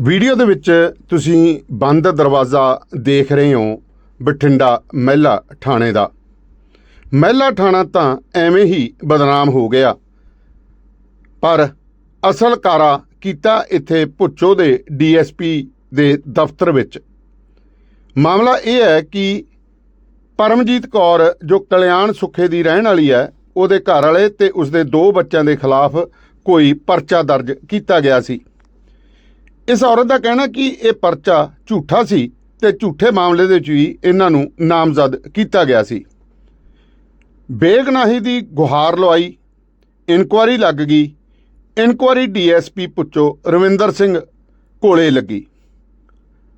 Video ਦੇ ਵਿੱਚ ਤੁਸੀਂ ਬੰਦ ਦਰਵਾਜ਼ਾ ਦੇਖ ਰਹੇ ਹੋ ਬਠਿੰਡਾ ਮਹਿਲਾ ਥਾਣੇ ਦਾ। ਮਹਿਲਾ ਥਾਣਾ ਤਾਂ ਐਵੇਂ ਹੀ ਬਦਨਾਮ ਹੋ ਗਿਆ। ਪਰ ਅਸਲ ਕਾਰਾ ਕੀਤਾ ਇੱਥੇ ਭੁੱਚੋ ਦੇ ਡੀਐਸਪੀ ਦੇ ਦਫ਼ਤਰ ਵਿੱਚ। ਮਾਮਲਾ ਇਹ ਹੈ ਕਿ ਪਰਮਜੀਤ ਕੌਰ ਜੋ ਕਲਿਆਣ ਸੁੱਖੇ ਦੀ ਰਹਿਣ ਵਾਲੀ ਹੈ, ਉਹਦੇ ਘਰ ਵਾਲੇ ਤੇ ਉਸਦੇ ਦੋ ਬੱਚਿਆਂ ਦੇ ਖਿਲਾਫ ਕੋਈ ਪਰਚਾ ਦਰਜ ਕੀਤਾ ਗਿਆ ਸੀ। ਇਸ ਔਰਤ ਦਾ ਕਹਿਣਾ ਕਿ ਇਹ ਪਰਚਾ ਝੂਠਾ ਸੀ ਤੇ ਝੂਠੇ ਮਾਮਲੇ ਦੇ ਵਿੱਚ ਵੀ ਇਹਨਾਂ ਨੂੰ ਨਾਮਜ਼ਦ ਕੀਤਾ ਗਿਆ ਸੀ। ਬੇਗਨਾਹੀ ਦੀ ਗੁਹਾਰ ਲਵਾਈ ਇਨਕੁਆਰੀ ਲੱਗ ਗਈ, ਇਨਕੁਆਰੀ ਡੀਐਸਪੀ ਪੁੱਛੋ ਰਵਿੰਦਰ ਸਿੰਘ ਕੋਲੇ ਲੱਗੀ।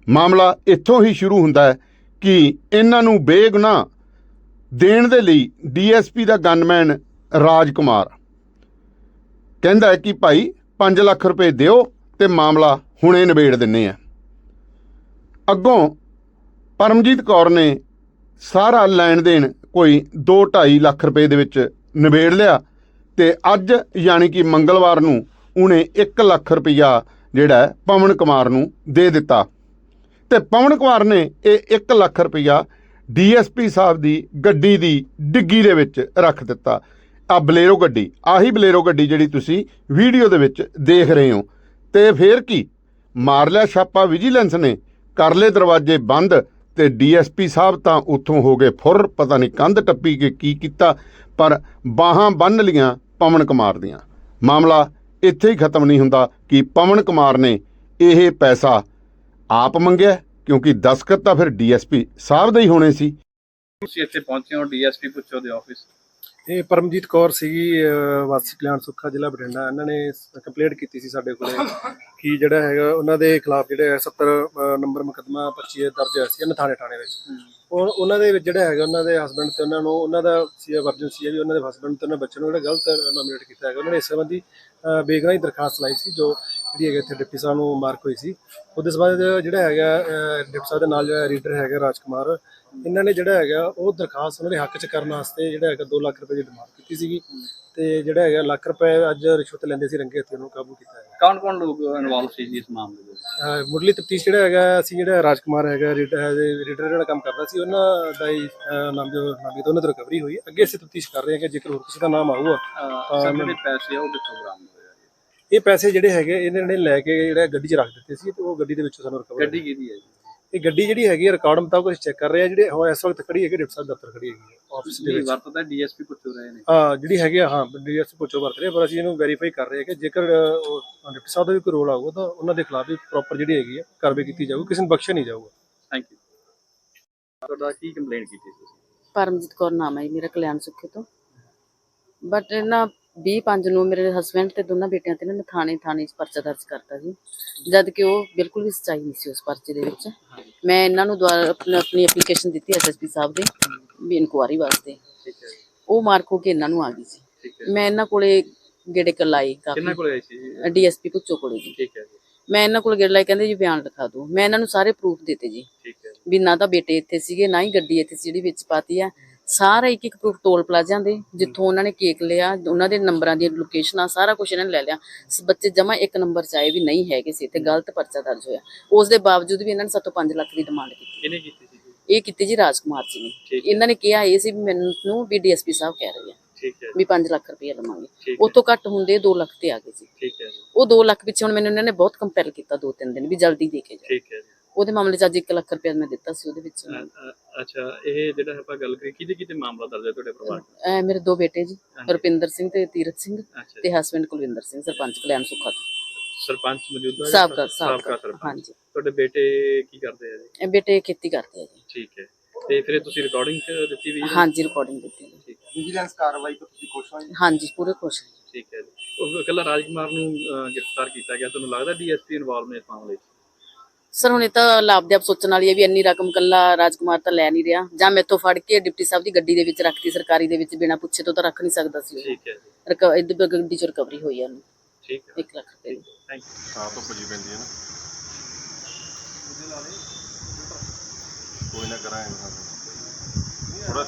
ਮਾਮਲਾ ਇੱਥੋਂ ਹੀ ਸ਼ੁਰੂ ਹੁੰਦਾ ਹੈ ਕਿ ਇਹਨਾਂ ਨੂੰ ਬੇਗੁਨਾਹ ਦੇਣ ਦੇ ਲਈ ਡੀਐਸਪੀ ਦਾ ਗਨਮੈਨ ਰਾਜ ਕੁਮਾਰ ਕਹਿੰਦਾ ਹੈ ਕਿ ਭਾਈ 5 ਲੱਖ ਰੁਪਏ ਦਿਓ ਤੇ ਮਾਮਲਾ ਹੁਣੇ ਨਿਬੇੜ ਦਿੰਨੇ ਆ। ਅੱਗੋਂ ਪਰਮਜੀਤ ਕੌਰ ਨੇ ਸਾਰਾ ਲੈਣ ਦੇਣ ਕੋਈ 2.5 ਲੱਖ ਰੁਪਏ ਦੇ ਵਿੱਚ ਨਿਬੇੜ ਲਿਆ ਤੇ ਅੱਜ ਯਾਨੀ ਕਿ ਮੰਗਲਵਾਰ ਨੂੰ ਉਹਨੇ 1 ਲੱਖ ਰੁਪਈਆ ਜਿਹੜਾ ਪਵਨ ਕੁਮਾਰ ਨੂੰ ਦੇ ਦਿੱਤਾ। ਤੇ ਪਵਨ ਕੁਮਾਰ ਨੇ ਇਹ 1 ਲੱਖ ਰੁਪਈਆ ਡੀਐਸਪੀ ਸਾਹਿਬ ਦੀ ਗੱਡੀ ਦੀ ਡਿੱਗੀ ਦੇ ਵਿੱਚ ਰੱਖ ਦਿੱਤਾ। ਆ ਬਲੇਰੋ ਗੱਡੀ, ਆਹੀ ਬਲੇਰੋ ਗੱਡੀ ਜਿਹੜੀ ਤੁਸੀਂ ਵੀਡੀਓ ਦੇ ਵਿੱਚ ਦੇਖ ਰਹੇ ਹੋ। ਤੇ ਫੇਰ ਕੀ? ਮਾਰ ਲਿਆ ਛਾਪਾ ਵਿਜੀਲੈਂਸ ਨੇ ਕਰ ਲਏ ਦਰਵਾਜ਼ੇ ਬੰਦ ਤੇ ਡੀਐਸਪੀ ਸਾਹਿਬ ਤਾਂ ਉੱਥੋਂ ਹੋ ਗਏ ਫੁਰ, ਪਤਾ ਨਹੀਂ ਕੰਧ ਟੱਪੀ ਕੇ ਕੀ ਕੀਤਾ, ਪਰ ਬਾਹਾਂ ਬੰਨ ਲੀਆਂ ਪਵਨ ਕੁਮਾਰ ਦੀਆਂ। ਮਾਮਲਾ ਇੱਥੇ ਹੀ ਖਤਮ ਨਹੀਂ ਹੁੰਦਾ ਕਿ ਪਵਨ ਕੁਮਾਰ ਨੇ ਇਹ ਪੈਸਾ ਆਪ ਮੰਗਿਆ, ਕਿਉਂਕਿ ਦਸਖਤ ਤਾਂ ਫਿਰ ਡੀਐਸਪੀ ਸਾਹਿਬ ਦੇ ਹੀ ਹੋਣੇ ਸੀ। ਤੁਸੀਂ ਇੱਥੇ ਪਹੁੰਚੇ ਹੋ, ਡੀਐਸਪੀ ਪੁੱਛੋ ਦੇ ਆਫਿਸ। ਇਹ ਪਰਮਜੀਤ ਕੌਰ ਸੀਗੀ ਅਹ, ਵਾਸੀ ਕਲਿਆਣ ਸੁੱਖਾ ਜ਼ਿਲ੍ਹਾ ਬਠਿੰਡਾ। ਇਹਨਾਂ ਨੇ ਕੰਪਲੇਂਟ ਕੀਤੀ ਸੀ ਸਾਡੇ ਕੋਲੇ ਕਿ ਜਿਹੜਾ ਹੈਗਾ ਉਹਨਾਂ ਦੇ ਖਿਲਾਫ ਜਿਹੜਾ ਹੈ 70 ਅਹ, ਨੰਬਰ ਮੁਕੱਦਮਾ 25 ਦਰਜ ਹੋਇਆ ਸੀ ਨਥਾਣੇ ਥਾਣੇ ਵਿੱਚ। ਉਹ ਉਹਨਾਂ ਦੇ ਵਿੱਚ ਜਿਹੜਾ ਹੈਗਾ ਉਹਨਾਂ ਦੇ ਹਸਬੰਡ ਤੇ ਉਹਨਾਂ ਨੂੰ ਉਹਨਾਂ ਦਾ ਸੀ ਵਰਜਨ ਸੀ ਵੀ ਉਹਨਾਂ ਦੇ ਹਸਬੰਡ ਤੇ ਉਹਨਾਂ ਬੱਚੇ ਨੂੰ ਜਿਹੜਾ ਗਲਤ ਨੋਮੀਨੇਟ ਕੀਤਾ ਹੈਗਾ ਉਹਨਾਂ ਨੇ ਇਸ ਸੰਬੰਧੀ ਅਹ, ਦਰਖਾਸਤ ਲਾਈ ਸੀ ਜੋ ਜਿਹੜੀ ਹੈਗਾ ਇੱਥੇ ਡਿਪਟੀ ਸਾਹਿਬ ਨੂੰ ਮਾਰਕ ਹੋਈ ਸੀ। ਉਹਦੇ ਸੰਬੰਧ ਜਿਹੜਾ ਹੈਗਾ ਅਹ, ਡਿਪਟੀ ਸਾਹਿਬ ਦੇ ਨਾਲ ਜਿਹੜਾ ਰੀਡਰ ਹੈਗਾ ਰਾਜਕੁਮਾਰ ਇਹਨਾਂ ਨੇ ਜਿਹੜਾ ਹੈਗਾ ਉਹ ਦਰਖਾਸਤ ਉਹਨਾਂ ਦੇ ਹੱਕ 'ਚ ਕਰਨ ਵਾਸਤੇ ਜਿਹੜਾ ਹੈਗਾ 2 ਲੱਖ ਰੁਪਏ ਦੀ ਡਿਮਾਂਡ ਕੀਤੀ ਸੀਗੀ। ਤੇ ਜਿਹੜਾ ਹੈਗਾ ਲੱਖ ਰੁਪਏ ਅੱਜ ਰਿਸ਼ਵਤ ਲੈਂਦੇ ਸੀ ਰੰਗੇ ਹੱਥੀਂ ਉਹਨੂੰ ਕਾਬੂ ਕੀਤਾ ਹੈਗਾ। ਕੌਣ ਕੌਣ ਲੋਕ ਇਨਵੋਲਵ ਸੀ ਜੀ ਇਸ ਮਾਮਲੇ ਦੇ ਵਿੱਚ? ਅਹ ਮੁੱਢਲੀ ਤਫਤੀਸ਼ ਜਿਹੜਾ ਹੈਗਾ ਅਸੀਂ ਜਿਹੜਾ ਰਾਜਕੁਮਾਰ ਹੈਗਾ ਰੀਡਰ ਜਿਹੜਾ ਕੰਮ ਕਰਦਾ ਸੀ ਉਹਨਾਂ ਦਾ ਹੀ ਅਹ, ਨਾਮ ਜੋ ਨਾਮ ਤੋਂ ਉਹਨਾਂ ਤੋਂ ਰਿਕਵਰੀ ਹੋਈ। ਅੱਗੇ ਅਸੀਂ ਤਫਤੀਸ਼ ਕਰ ਰਹੇ ਹਾਂ ਕਿ ਜੇਕਰ ਹੋਰ ਕਿਸੇ ਦਾ ਨਾਮ ਆਊਗਾ ਅਹ, ਸਰ ਜਿਹੜੇ ਪੈਸੇ ਆ ਉਹ ਕਿੱਥੋਂ ਬਰਾਮਦ ਹੋਏ ਆ ਜੀ? ਇਹ ਪੈਸੇ ਜਿਹੜੇ ਹੈਗੇ ਇਹਨਾਂ ਨੇ ਲੈ ਕੇ ਜਿਹੜਾ ਗੱਡੀ 'ਚ ਰੱਖ ਦਿੱਤੇ ਸੀ ਤੇ ਉਹ ਗੱਡੀ ਦੇ ਵਿੱਚੋਂ ਸਾਨੂੰ ਰਿਕਵਰ ਗੱਡੀ ਕਿਹਦੀ ਹੈ ਜੀ? ਇਹ ਗੱਡੀ ਜਿਹੜੀ ਹੈਗੀ ਹੈ ਰਿਕਾਰਡ ਮੁਤਾਬਕ ਅਸੀਂ ਚੈੱਕ ਕਰ ਰਹੇ ਹਾਂ ਜਿਹੜੇ ਉਹ ਇਸ ਵਕਤ ਖੜੀ ਹੈਗੀ ਡਿਪਟੀ ਸਾਹਿਬ ਦਫ਼ਤਰ ਖੜੀ ਹੈਗੀ ਹੈ ਆਫਿਸ ਦੇ ਵਿੱਚ। ਵਰਤਦਾ ਡੀਐਸਪੀ ਪੁੱਛੋ ਰਹੇ ਨੇ। ਹਾਂ ਜਿਹੜੀ ਹੈਗੀ ਆ ਹਾਂ ਡੀਐਸ ਪੁੱਛੋ ਵਰਤ ਰਹੇ ਆ, ਪਰ ਅਸੀਂ ਇਹਨੂੰ ਵੈਰੀਫਾਈ ਕਰ ਰਹੇ ਹਾਂ ਕਿ ਜੇਕਰ ਅ, ਉਹ ਡਿਪਟੀ ਸਾਹਿਬ ਦਾ ਵੀ ਕੋਈ ਰੋਲ ਆਊਗਾ ਤਾਂ ਉਹਨਾਂ ਦੇ ਖਿਲਾਫ ਵੀ ਪ੍ਰੋਪਰ ਜਿਹੜੀ ਹੈਗੀ ਹੈ ਕਾਰਵਾਈ ਕੀਤੀ ਜਾਊਗੀ ਕਿਸੇ ਨੂੰ ਬਖਸ਼ਿਆ ਨਹੀਂ ਜਾਊਗਾ। ਥੈਂਕ ਯੂ ਤੁਹਾਡਾ ਕੀ ਕੰਪਲੇਂਟ ਕੀਤੀ ਸੀ ਤੁਸੀਂ? ਪਰਮਜੀਤ ਕੌਰ ਨਾਮ ਹੈ ਜੀ ਮੇਰਾ ਕਲਿਆਣ ਸੁੱਖੇ ਤੋਂ। ਬਟ ਇਹਨਾਂ 20 ਪੰਜ ਨੂੰ ਮੇਰੇ ਹਸਬੰਡ ਤੇ ਦੋਨਾਂ ਬੇਟਿਆਂ ਤੇ ਨਾ ਥਾਣੇ ਥਾਣੇ 'ਚ ਪਰਚਾ ਦਰਜ ਕਰਤਾ ਸੀ। ਜਦ ਕਿ ਉਹ ਬਿਲਕੁਲ ਵੀ ਸੱਚਾਈ ਨਹੀਂ ਸੀ ਉਸ ਪਰਚੇ ਦੇ ਵਿੱਚ। ਮੈਂ ਇਹਨਾਂ ਨੂੰ ਦੁਆਰਾ ਆਪਣੀ ਐਪਲੀਕੇਸ਼ਨ ਦਿੱਤੀ ਐਸਐਸਪੀ ਸਾਹਿਬ ਦੇ ਵੀ ਇਨਕੁਆਰੀ ਵਾਸਤੇ। ਜੀ, ਉਹ ਮਾਰਕ ਹੋ ਕੇ ਇਹਨਾਂ ਨੂੰ ਆ ਗਈ ਸੀ। ਮੈਂ ਇਹਨਾਂ ਕੋਲੇ ਗੇੜੇ ਕਲਾਈ ਕਿੰਨਾ ਕਾਫੀ। ਕੋਲ ਆਈ ਸੀ ਜੀ? ਡੀਐਸਪੀ ਪੁੱਛੋ ਕੋਲੇ ਜੀ। ਠੀਕ ਹੈ ਜੀ। ਮੈਂ ਇਹਨਾਂ ਕੋਲ ਗੇੜ ਲਾਈ ਕਹਿੰਦੇ ਜੀ ਬਿਆਨ ਲਿਖਾ ਦਿਓ। ਮੈਂ ਇਹਨਾਂ ਨੂੰ ਸਾਰੇ ਪ੍ਰੂਫ ਦਿੱਤੇ ਜੀ। ਠੀਕ ਹੈ ਜੀ, ਵੀ ਨਾ ਤਾਂ ਬੇਟੇ ਇੱਥੇ ਸੀਗੇ ਨਾ ਹੀ ਗੱਡੀ ਇੱਥੇ ਸੀ ਜਿਹੜੀ ਵਿੱਚ ਪਾਤੀ ਆ। ਸਾਰਾ ਇੱਕ ਇੱਕ ਪ੍ਰੂਫ ਟੋਲ ਪਲਾਜ਼ਿਆਂ ਦੇ ਜਿੱਥੋਂ ਉਹਨਾਂ ਨੇ ਕੇਕ ਲਿਆ ਉਹਨਾਂ ਦੇ ਨੰਬਰਾਂ ਦੀਆਂ ਲੋਕੇਸ਼ਨਾਂ ਸਾਰਾ ਕੁਝ ਇਹਨਾਂ ਨੇ ਲੈ ਲਿਆ। ਬੱਚੇ ਜਮਾ ਇੱਕ ਨੰਬਰ ਚ ਆਏ ਵੀ ਨਹੀਂ ਹੈਗੇ ਸੀ ਤੇ ਗਲਤ ਪਰਚਾ ਦਰਜ ਹੋਇਆ। ਉਸ ਦੇ ਬਾਵਜੂਦ ਵੀ ਇਹਨਾਂ ਨੇ ਸਾਤੋਂ 5 ਲੱਖ ਦੀ ਡਿਮਾਂਡ ਕੀਤੀ। ਕਿਹਨੇ ਕੀਤੀ ਸੀ ਜੀ? ਇਹ ਕੀਤੀ ਜੀ ਰਾਜਕੁਮਾਰ ਜੀ ਨੇ। ਇਹਨਾਂ ਨੇ ਕਿਹਾ ਇਹ ਸੀ ਵੀ ਮੈਨੂੰ ਵੀ ਡੀਐਸਪੀ ਸਾਹਿਬ ਕਹਿ ਰਹੇ ਆ ਠੀਕ ਹੈ। ਜੀ, ਵੀ 5 ਲੱਖ ਰੁਪਏ ਲਵਾਂਗੇ। ਹੈ। ਉਤੋਂ ਘੱਟ ਹੁੰਦੇ 2 ਲੱਖ ਤੇ ਆ ਗਏ ਸੀ। ਠੀਕ ਹੈ ਜੀ। ਉਹ 2 ਲੱਖ ਪਿੱਛੇ ਹੁਣ ਮੈਨੂੰ ਇਹਨਾਂ ਨੇ ਬਹੁਤ ਕੰਪੈਲ ਕੀਤਾ ਦੋ ਤਿੰਨ ਦਿਨ ਵੀ ਜਲਦੀ ਦੇ ਕੇ ਜਾਓ। ਠੀਕ ਹੈ ਜੀ। ਉਹਦੇ ਮਾਮਲੇ ਚ ਅੱਜ 1 ਲੱਖ ਰੁਪਏ ਮੈਂ ਦਿੱਤਾ ਸੀ ਉਹਦੇ ਵਿੱਚ। ਅੱਛਾ ਇਹ ਜਿਹੜਾ ਆਪਾਂ ਗੱਲ ਕਰੀ ਕਿਹਦੇ ਕਿਹਦੇ ਮਾਮਲਾ ਦਰਜ ਹੈ ਤੁਹਾਡੇ ਪਰਿਵਾਰ 'ਚ? ਅਹ ਮੇਰੇ ਦੋ ਬੇਟੇ ਜੀ। ਰੁਪਿੰਦਰ ਸਿੰਘ ਤੇ ਤੀਰਥ ਸਿੰਘ ਤੇ ਹਸਬੰਡ ਕੁਲਵਿੰਦਰ ਸਿੰਘ ਸਰਪੰਚ ਕਲਿਆਣ ਸੁੱਖਾ ਤੋਂ। ਸਰਪੰਚ ਮੌਜੂਦਾ ਸਾਬਕਾ ਸਾਬਕਾ ਸਰਪੰਚ? ਹਾਂਜੀ। ਤੁਹਾਡੇ ਬੇਟੇ ਕੀ ਕਰਦੇ ਆ ਜੀ? ਇਹ ਬੇਟੇ ਖੇਤੀ ਕਰਦੇ ਆ ਜੀ। ਠੀਕ ਹੈ। ਤੇ ਫਿਰ ਤੁਸੀਂ ਰਿਕਾਰਡਿੰਗ ਦਿੱਤੀ ਵੀ? ਹਾਂਜੀ ਰਿਕਾਰਡਿੰਗ ਦਿੱਤੀ। ਠੀਕ ਹੈ। ਵਿਜੀਲੈਂਸ ਕਾਰਵਾਈ ਤੋਂ ਤੁਸੀਂ ਖੁਸ਼ ਹੋ ਜੀ? ਹਾਂਜੀ ਪੂਰੇ ਖੁਸ਼ ਹਾਂ। ਠੀਕ ਹੈ ਜੀ। ਉਹ ਇਕੱਲਾ ਰਾਜਕੁਮਾਰ ਨੂੰ ਗ੍ਰਿਫਤਾਰ ਕੀਤਾ ਗਿਆ। ਤੁਹਾਨੂੰ ਲੱਗਦਾ ਡੀਐਸਪੀ ਇਨਵੋਲਵ ਨੇ ਇਸ ਮਾਮਲੇ 'ਚ? ਸਰ ਹੁਣ ਇਹ ਤਾਂ ਲਾਭ ਦੇ ਆਪ ਸੋਚਣ ਵਾਲੀ ਹੈ ਵੀ ਇੰਨੀ ਰਕਮ ਕੱਲਾ ਰਾਜਕੁਮਾਰ ਤਾਂ ਲੈ ਨਹੀਂ ਰਿਹਾ। ਜਾਂ ਮੈਥੋਂ ਫੜ ਕੇ ਡਿਪਟੀ ਸਾਹਿਬ ਦੀ ਗੱਡੀ ਦੇ ਵਿੱਚ ਰੱਖਤੀ ਸਰਕਾਰੀ ਦੇ ਵਿੱਚ ਬਿਨਾਂ ਪੁੱਛੇ ਤੋਂ ਤਾਂ ਰੱਖ ਨਹੀਂ ਸਕਦਾ ਸੀ ਠੀਕ ਹੈ ਜੀ। ਇਹਦੇ ਗੱਡੀ ਚ ਰਿਕਵਰੀ ਹੋਈ ਹੈ ਉਹਨੂੰ। ਠੀਕ ਹੈ। 1 ਲੱਖ ਰੁਪਏ ਦੀ। ਥੈਂਕ ਯੂ ਤਾਂ ਤੋਂ ਭੱਜੀ ਪੈਂਦੀ ਹੈ ਨਾ। ਕੋਈ ਨਾ ਕਰਾਂਗੇ। ਥੋੜਾ